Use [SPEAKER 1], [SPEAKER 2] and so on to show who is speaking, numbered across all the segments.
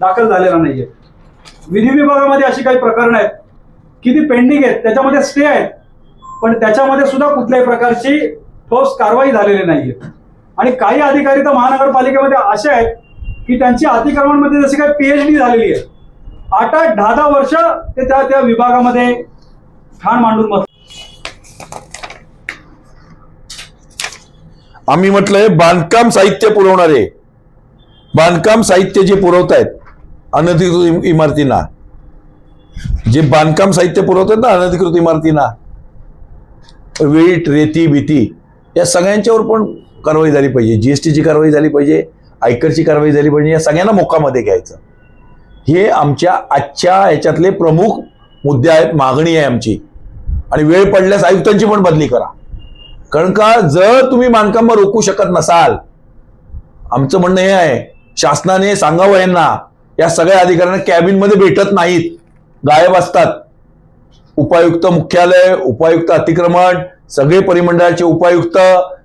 [SPEAKER 1] दाखल झालेला नाहीये. विधी विभागामध्ये अशी काही प्रकरणं आहेत. की ती पेंडिंग आहेत त्याच्यामध्ये स्टे आहेत. पण त्याच्यामध्ये सुद्धा कुठल्याही प्रकारची ठोस कारवाई झालेली नाहीये. आणि काही अधिकारी तर महानगरपालिकेमध्ये असे आहेत की त्यांची अतिक्रमणमध्ये जशी काही पीएचडी झालेली आहे. आठ आठ दहा दहा वर्ष ते त्या त्या विभागामध्ये ठाण मांडून बस
[SPEAKER 2] आम्ही म्हटलंय बांधकाम साहित्य पुरवणारे. बांधकाम साहित्य जे पुरवतायत अनधिकृत इमारतींना. जे बांधकाम साहित्य पुरवतात ना अनधिकृत इमारतींना. वीट रेती भीती या सगळ्यांच्यावर पण कारवाई झाली पाहिजे. जीएसटीची कारवाई झाली पाहिजे आयकरची कारवाई झाली पाहिजे या सगळ्यांना मोकामध्ये घ्यायचं. हे आमच्या आजच्या ह्याच्यातले प्रमुख मुद्दे आहेत मागणी आहे आमची. आणि वेळ पडल्यास आयुक्तांची पण बदली करा. कारण का जर तुम्ही बांधकाम रोखू शकत नसाल आमचं म्हणणं हे आहे शासनाने सांगावं यांना या सगळ्या अधिकाऱ्यांना कॅबिनमध्ये भेटत नाहीत. गायब असतात. उपायुक्त मुख्यालय उपायुक्त अतिक्रमण सगळे परिमंडळाचे उपायुक्त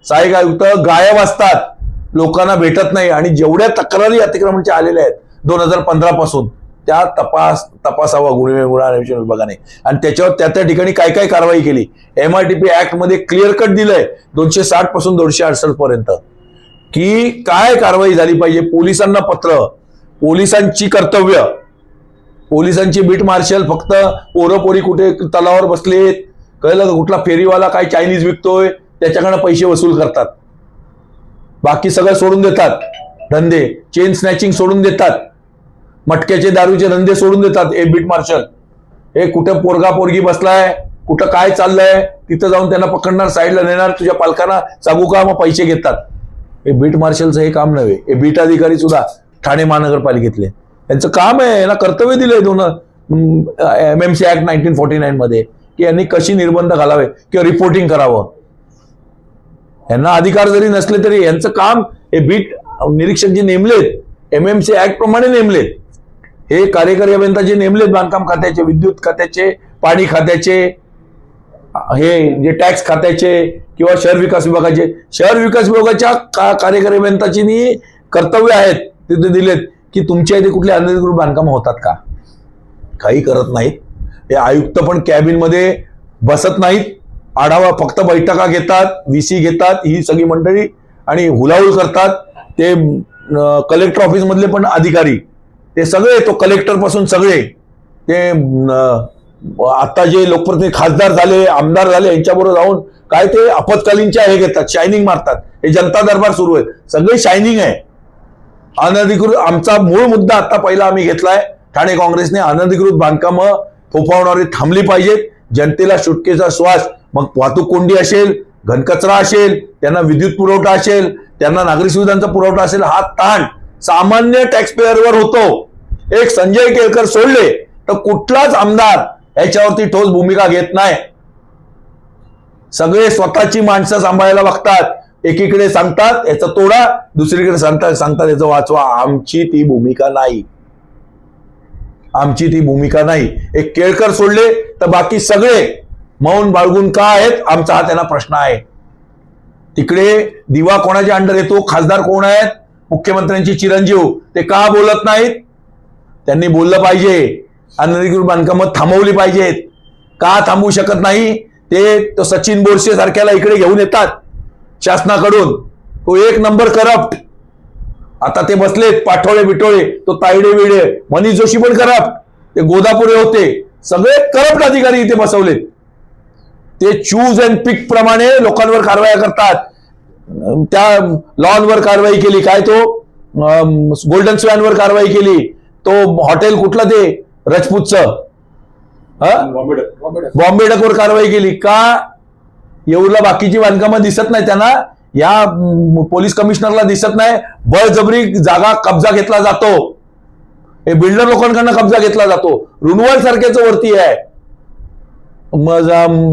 [SPEAKER 2] सहाय्यक आयुक्त गायब असतात. लोकांना भेटत नाही आणि जेवढ्या तक्रारी अतिक्रमणच्या आलेल्या आहेत दोन हजार पंधरा पासून त्या तपास तपासावा गुन्हे गुन्हा विभागाने. आणि त्याच्यावर त्या त्या ठिकाणी काय काय कारवाई केली? एम आर टी पी ऍक्टमध्ये क्लिअर कट दिलंय दोनशे साठपासून दोनशे अडसष्ट पर्यंत. की काय कारवाई झाली पाहिजे? पोलिसांना पत्र पोलिसांची कर्तव्य. पोलिसांची बीट मार्शल फक्त पोरं पोरी कुठे तलावावर बसलेत कळलं का कुठला फेरीवाला काय चायनीज विकतोय त्याच्याकडनं पैसे वसूल करतात. बाकी सगळं सोडून देतात धंदे. चेन स्नॅचिंग सोडून देतात. मटक्याचे दारूचे धंदे सोडून देतात ए बीट मार्शल. हे कुठं पोरगा पोरगी बसलाय कुठं काय चाललंय तिथं जाऊन त्यांना पकडणार साईडला नेणार तुझ्या पालकांना सांगू का मग पैसे घेतात? हे बीट मार्शलचं हे काम नव्हे हे बीट अधिकारी सुद्धा ठाणे महानगरपालिकेतले. यांचं काम आहे यांना कर्तव्य दिलंय दोन M M C act nineteen forty nine मध्ये की यांनी कशी निर्बंध घालावे किंवा रिपोर्टिंग करावं. यांना अधिकार जरी नसले तरी यांचं काम हे बीट निरीक्षक जे नेमलेत एम एम सी ऍक्ट प्रमाणे नेमलेत हे कार्यकारी अभियंता जे नेमलेत बांधकाम खात्याचे विद्युत खात्याचे पाणी खात्याचे हे जे टॅक्स खात्याचे किंवा शहर विकास विभागाचे शहर विकास विभागाच्या का कार्यकारी अभियंताची कर्तव्य आहेत तिथे दिलेत की तुमच्या इथे कुठले अनधिकृत बांधकाम होतात का? काही करत नाहीत. हे आयुक्त पण कॅबिनमध्ये बसत नाहीत. आढावा फक्त बैठका घेतात व्ही सी घेतात ही सगळी मंडळी आणि हुलाहुल करतात. ते कलेक्टर ऑफिसमधले पण अधिकारी ते सगळे तो कलेक्टरपासून सगळे ते आता जे लोकप्रतिनिधी खासदार झाले आमदार झाले यांच्याबरोबर जाऊन काय ते आपत्कालीनच्या हे घेतात शायनिंग मारतात. हे जनता दरबार सुरू आहे सगळे शायनिंग आहे. अनधिकृत आमचा मूळ मुद्दा आता पहिला आम्ही घेतलाय. ठाणे काँग्रेसने अनधिकृत बांधकामं फोफावणारी थांबली पाहिजेत. जनतेला सुटकेचा श्वास मग वाहतूक कोंडी असेल घनकचरा असेल त्यांना विद्युत पुरवठा असेल त्यांना नागरी सुविधांचा पुरवठा असेल हा ताण सामान्य टॅक्सपेअरवर होतो. एक संजय केळकर सोडले तर कुठलाच आमदार याच्यावरती ठोस भूमिका घेत नाही. सगळे स्वतःची माणसं सांभाळायला बघतात. एकीकडे सांगतात याचा तोडा दुसरीकडे सांगतात सांगतात याचं वाचवा. आमची ती भूमिका नाही. आमची ती भूमिका नाही. एक केळकर सोडले तर बाकी सगळे मौन बाळगून का आहेत? आमचा हा त्यांना प्रश्न आहे. तिकडे दिवा कोणाच्या अंडर येतो? खासदार कोण आहेत? मुख्यमंत्र्यांची चिरंजीव. ते का बोलत नाहीत? त्यांनी बोललं पाहिजे. अनधिकृत बांधकामं थांबवली पाहिजेत. का थांबवू शकत नाही? ते सचिन बोरसे सारख्याला इकडे घेऊन येतात शासनाकडून. तो एक नंबर करप्ट. आता ते बसलेत पाठोळे बिटोळे तो तायडे बिडे मनीष जोशी पण करप्ट. ते गोदापुरे होते. सगळे करप्ट अधिकारी इथे बसवलेत. ते चूज अँड पिक प्रमाणे लोकांवर कारवाया करतात. त्या लॉनवर कारवाई केली. काय तो? गोल्डन स्वॅनवर कारवाई केली. तो हॉटेल कुठलं ते? रजपूतचं. हा? बॉम्बे डकवर कारवाई केली. का? येऊला बाकीची बांधकामं दिसत नाही त्यांना. या पोलीस कमिशनरला दिसत नाही. बळजबरी जागा कब्जा घेतला जातो. हे बिल्डर लोकांकडनं कब्जा घेतला जातो. रुनवाल सारख्याच वरती आहे.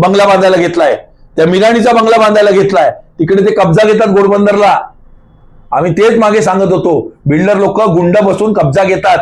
[SPEAKER 2] बंगला बांधायला घेतलाय. त्या मिराणीचा बंगला बांधायला घेतलाय. तिकडे ते कब्जा घेतात घोडबंदरला. आम्ही तेच मागे सांगत होतो. बिल्डर लोक गुंड बसून कब्जा घेतात.